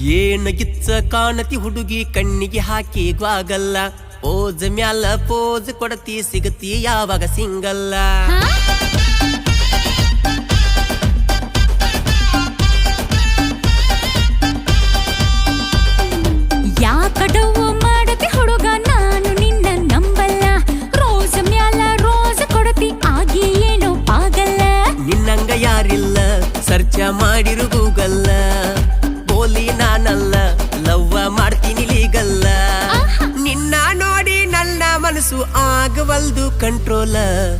ಗಿಚ್ಚ ಕಾಣತಿ ಹುಡುಗಿ ಕಣ್ಣಿಗೆ ಹಾಕಿ ಗ್ವಾಗಲ್ಲ ಪೋಜ್ ಮ್ಯಾಲ ಪೋಜ್ ಕೊಡತಿ ಸಿಗತಿ ಯಾವಾಗ ಸಿಂಗಲ್ಲ. ಯಾಕಡವು ಮಾಡತಿ ಹುಡುಗ ನಾನು ನಿನ್ನ ನಂಬಲ್ಲ. ರೋಜ್ ಮ್ಯಾಲ ರೋಸ್ ಕೊಡತಿ ಆಗಿ ಏನೋ ಪಾಗಲ್ಲ. ನಿನ್ನಂಗ ಯಾರಿಲ್ಲ ಸರ್ಚ ಮಾಡಿರು ಮನಸ್ಸು ಆಗವಲ್ದು ಕಂಟ್ರೋಲ